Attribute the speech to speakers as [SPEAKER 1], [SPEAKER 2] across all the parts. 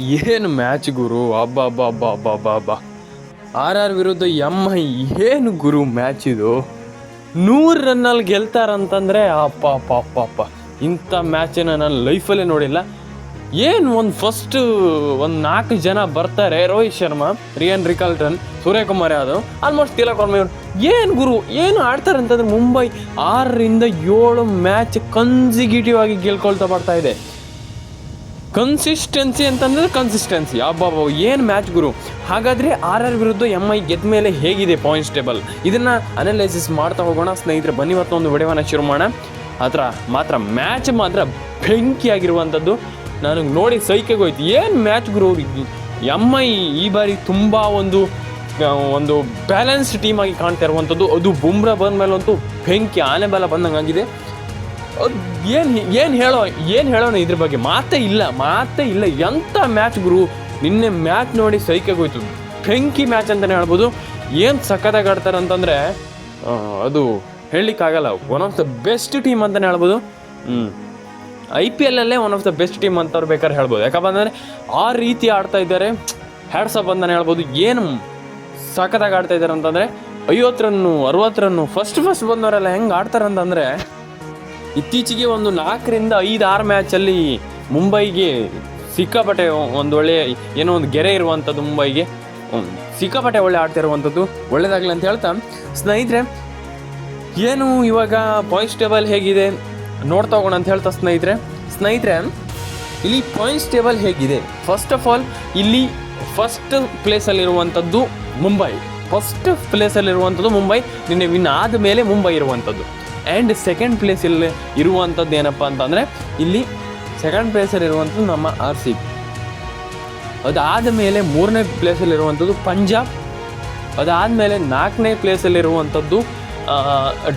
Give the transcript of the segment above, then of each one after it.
[SPEAKER 1] ಏನು ಮ್ಯಾಚ್ ಗುರು? ಅಬ್ಬ ಅಬ್ಬ ಅಬ್ಬ ಅಬ್ಬ ಅಬ್ಬ ಅಬ್ಬ. ಆರ್ ಆರ್ ವಿರುದ್ಧ ಎಂ ಐ ಏನು ಗುರು ಮ್ಯಾಚ್ ಇದು? ನೂರು ರನ್ನಲ್ಲಿ ಗೆಲ್ತಾರಂತಂದರೆ ಅಪ್ಪ ಅಪ್ಪ ಅಪ್ಪ ಅಪ್ಪ. ಇಂಥ ಮ್ಯಾಚನ್ನ ನಾನು ಲೈಫಲ್ಲೇ ನೋಡಿಲ್ಲ. ಏನು ಒಂದು ಫಸ್ಟ್ ಒಂದು ನಾಲ್ಕು ಜನ ಬರ್ತಾರೆ, Rohit Sharma Ryan Rickelton Suryakumar Yadav almost Tilak ಏನು ಗುರು, ಏನು ಆಡ್ತಾರೆ ಅಂತಂದ್ರೆ ಮುಂಬೈ ಆರರಿಂದ ಏಳು ಮ್ಯಾಚ್ ಕನ್ಸಿಕ್ಯೂಟಿವ್ ಆಗಿ ಗೆಲ್ಕೊಳ್ತಾ ಬರ್ತಾ ಇದೆ. ಕನ್ಸಿಸ್ಟೆನ್ಸಿ ಅಂತಂದ್ರೆ ಕನ್ಸಿಸ್ಟೆನ್ಸಿ ಅಬ್ಬಾಬ ಏನು ಮ್ಯಾಚ್ ಗುರು? ಹಾಗಾದರೆ ಆರ್ ಆರ್ ವಿರುದ್ಧ ಎಂ ಐ ಗೆದ್ದ ಮೇಲೆ ಹೇಗಿದೆ ಪಾಯಿಂಟ್ಸ್ ಟೇಬಲ್ ಇದನ್ನು ಅನಲೈಸಿಸ್ ಮಾಡ್ತಾ ಹೋಗೋಣ. ಸ್ನೇಹಿತರೆ, ಬನ್ನಿ ಮತ್ತೊಂದು ವಿಡಿಯೋನ ಶುರು ಮಾಡೋಣ. ಹತ್ರ ಮಾತ್ರ ಮ್ಯಾಚ್ ಮಾತ್ರ ಬೆಂಕಿಯಾಗಿರುವಂಥದ್ದು ನನಗೆ ನೋಡಿ ಸೈಕೆಗೆ ಹೋಯ್ತು. ಏನು ಮ್ಯಾಚ್ ಗುರು ಎಂ ಐ ಈ ಬಾರಿ ತುಂಬ ಒಂದು ಒಂದು ಬ್ಯಾಲೆನ್ಸ್ಡ್ ಟೀಮ್ ಆಗಿ ಕಾಣ್ತಾ ಇರುವಂಥದ್ದು ಅದು ಬುಮ್ರಾ ಬಂದ ಮೇಲಂತೂ ಬೆಂಕಿ, ಆನೆ ಬಲ ಬಂದಂಗೆ ಆಗಿದೆ ಏನು ಏನು ಹೇಳೋ ಏನು ಹೇಳೋಣ ಇದ್ರ ಬಗ್ಗೆ? ಮಾತೇ ಇಲ್ಲ ಮಾತೇ ಇಲ್ಲ. ಎಂಥ ಮ್ಯಾಚ್ ಗುರು? ನಿನ್ನೆ ಮ್ಯಾಚ್ ನೋಡಿ ಸೈಕೆಗೋಯ್ತು ಬೆಂಕಿ ಮ್ಯಾಚ್ ಅಂತಲೇ ಹೇಳ್ಬೋದು. ಏನು ಸಖತ್ತಾಗಿ ಆಡ್ತಾರೆ ಅಂತಂದರೆ ಅದು ಹೇಳಲಿಕ್ಕಾಗಲ್ಲ. One of the best team ಅಂತಲೇ ಹೇಳ್ಬೋದು. ಹ್ಞೂ I P ಎಲ್ಲಲ್ಲೇ one of the best team ಅಂತವ್ರು ಬೇಕಾದ್ರೆ ಹೇಳ್ಬೋದು. ಯಾಕಪ್ಪ ಅಂದರೆ ಆ ರೀತಿ ಆಡ್ತಾ ಇದ್ದಾರೆ. ಹ್ಯಾಡ್ಸಪ್ ಅಂತಲೇ ಹೇಳ್ಬೋದು. ಏನು ಸಖತ್ತಾಗಿ ಆಡ್ತಾ ಇದ್ದಾರೆ ಅಂತಂದರೆ ಐವತ್ತು ರನ್ನು ಅರವತ್ತು ರನ್ನು ಫಸ್ಟ್ ಫಸ್ಟ್ ಬಂದವರೆಲ್ಲ ಹೆಂಗೆ ಆಡ್ತಾರೆ ಅಂತಂದರೆ ಇತ್ತೀಚೆಗೆ ಒಂದು ನಾಲ್ಕರಿಂದ ಐದು ಆರು ಮ್ಯಾಚಲ್ಲಿ ಮುಂಬೈಗೆ ಸಿಕ್ಕಾಪಟ್ಟೆ ಒಂದು ಒಳ್ಳೆ ಏನೋ ಒಂದು ಗೆರೆ ಇರುವಂಥದ್ದು ಮುಂಬೈಗೆ. ಸಿಕ್ಕಾಪಟ್ಟೆ ಒಳ್ಳೆ ಆಡ್ತಾ ಇರುವಂಥದ್ದು ಒಳ್ಳೇದಾಗಲಿ ಅಂತ ಹೇಳ್ತಾ. ಸ್ನೇಹಿತರೆ, ಏನು ಇವಾಗ ಪಾಯಿಂಟ್ಸ್ ಟೇಬಲ್ ಹೇಗಿದೆ ನೋಡ್ತಾ ಹೋಗೋಣ ಅಂತ ಹೇಳ್ತಾ ಸ್ನೇಹಿತರೆ. ಸ್ನೇಹಿತರೆ, ಇಲ್ಲಿ ಪಾಯಿಂಟ್ಸ್ ಟೇಬಲ್ ಹೇಗಿದೆ? ಫಸ್ಟ್ ಆಫ್ ಆಲ್ ಇಲ್ಲಿ ಫಸ್ಟ್ ಪ್ಲೇಸಲ್ಲಿರುವಂಥದ್ದು ಮುಂಬೈ. ಫಸ್ಟ್ ಪ್ಲೇಸಲ್ಲಿರುವಂಥದ್ದು ಮುಂಬೈ. ನಿನ್ನೆ ವಿನ್ ಆದ ಮೇಲೆ ಮುಂಬೈ ಇರುವಂಥದ್ದು ಆ್ಯಂಡ್ ಸೆಕೆಂಡ್ ಪ್ಲೇಸಲ್ಲಿ ಇರುವಂಥದ್ದು ಏನಪ್ಪ ಅಂತಂದರೆ, ಇಲ್ಲಿ ಸೆಕೆಂಡ್ ಪ್ಲೇಸಲ್ಲಿ ಇರುವಂಥದ್ದು ನಮ್ಮ ಆರ್ ಸಿ ಅದಾದ ಮೇಲೆ ಮೂರನೇ ಪ್ಲೇಸಲ್ಲಿರುವಂಥದ್ದು ಪಂಜಾಬ್. ಅದಾದಮೇಲೆ ನಾಲ್ಕನೇ ಪ್ಲೇಸಲ್ಲಿರುವಂಥದ್ದು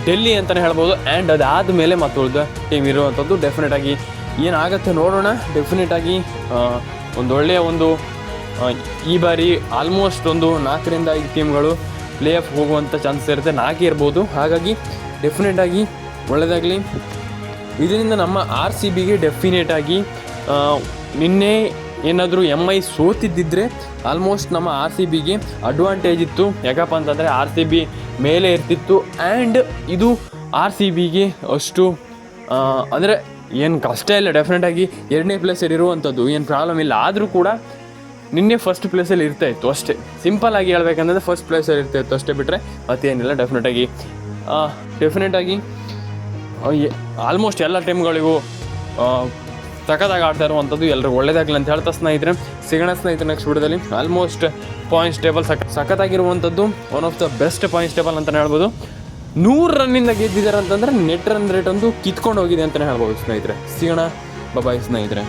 [SPEAKER 1] ಡೆಲ್ಲಿ ಅಂತಲೇ ಹೇಳ್ಬೋದು. ಆ್ಯಂಡ್ ಅದಾದ ಮೇಲೆ ಮತ್ತು ಉಳಿದ ಟೀಮ್ ಇರುವಂಥದ್ದು ಡೆಫಿನೆಟಾಗಿ ಏನಾಗುತ್ತೆ ನೋಡೋಣ. ಡೆಫಿನೆಟಾಗಿ ಒಂದು ಒಳ್ಳೆಯ ಒಂದು ಈ ಬಾರಿ ಆಲ್ಮೋಸ್ಟ್ ಒಂದು ನಾಲ್ಕರಿಂದ ಐದು ಟೀಮ್ಗಳು ಪ್ಲೇ ಆಫ್ ಹೋಗುವಂಥ ಚಾನ್ಸ್ ಇರುತ್ತೆ. ನಾಲ್ಕೇ ಇರ್ಬೋದು. ಹಾಗಾಗಿ ಡೆಫಿನೆಟಾಗಿ ಒಳ್ಳೆಯದಾಗಲಿ ಇದರಿಂದ ನಮ್ಮ ಆರ್ ಸಿ ಬಿಗೆ ಡೆಫಿನೆಟಾಗಿ ನಿನ್ನೆ ಏನಾದರೂ ಎಂ ಐ ಸೋತಿದ್ದಿದ್ರೆ ಆಲ್ಮೋಸ್ಟ್ ನಮ್ಮ ಆರ್ ಸಿ ಬಿಗೆ ಅಡ್ವಾಂಟೇಜ್ ಇತ್ತು. ಯಾಕಪ್ಪ ಅಂತಂದರೆ ಆರ್ ಸಿ ಬಿ ಮೇಲೆ ಇರ್ತಿತ್ತು ಆ್ಯಂಡ್ ಇದು ಆರ್ ಸಿ ಬಿಗೆ ಅಷ್ಟು ಅಂದರೆ ಏನು ಕಷ್ಟ ಇಲ್ಲ. ಡೆಫಿನೆಟಾಗಿ ಎರಡನೇ ಪ್ಲೇಸಲ್ಲಿ ಇರುವಂಥದ್ದು ಏನು ಪ್ರಾಬ್ಲಮ್ ಇಲ್ಲ. ಆದರೂ ಕೂಡ ನಿನ್ನೆ ಫಸ್ಟ್ ಪ್ಲೇಸಲ್ಲಿ ಇರ್ತಾ ಇತ್ತು ಅಷ್ಟೇ. ಸಿಂಪಲ್ ಆಗಿ ಹೇಳಬೇಕಂದ್ರೆ ಫಸ್ಟ್ ಪ್ಲೇಸಲ್ಲಿ ಇರ್ತಾ ಇತ್ತು ಅಷ್ಟೇ ಬಿಟ್ಟರೆ ಮತ್ತೇನಿಲ್ಲ. ಡೆಫಿನೆಟಾಗಿ ಡೆಫಿನೆಟಾಗಿ ಆಲ್ಮೋಸ್ಟ್ ಎಲ್ಲ ಟೀಮ್ಗಳಿಗೂ ಸಖತ್ತಾಗಿ ಆಡ್ತಾ ಇರುವಂಥದ್ದು ಎಲ್ಲರೂ ಒಳ್ಳೆಯದಾಗಲಿ ಅಂತ ಹೇಳ್ತಾ ಸ್ನೇಹಿತರೆ. ಸಿಗೋಣ ಸ್ನೇಹಿತರೆ ನೆಕ್ಸ್ಟ್ ವಿಡಿಯೋದಲ್ಲಿ. ಆಲ್ಮೋಸ್ಟ್ ಪಾಯಿಂಟ್ಸ್ ಟೇಬಲ್ ಸಖ, ಸಖತ್ತಾಗಿರುವಂಥದ್ದು one of the best points table ಅಂತಲೇ ಹೇಳ್ಬೋದು. ನೂರು ರನ್ನಿಂದ ಗೆದ್ದಿದ್ದಾರೆ ಅಂತಂದರೆ ನೆಟ್ ರನ್ ರೇಟ್ ಒಂದು ಕಿತ್ಕೊಂಡು ಹೋಗಿದೆ ಅಂತಲೇ ಹೇಳ್ಬೋದು ಸ್ನೇಹಿತರೆ. ಸಿಗೋಣ ಬಬಾಯ್ ಸ್ನೇಹಿತರೆ.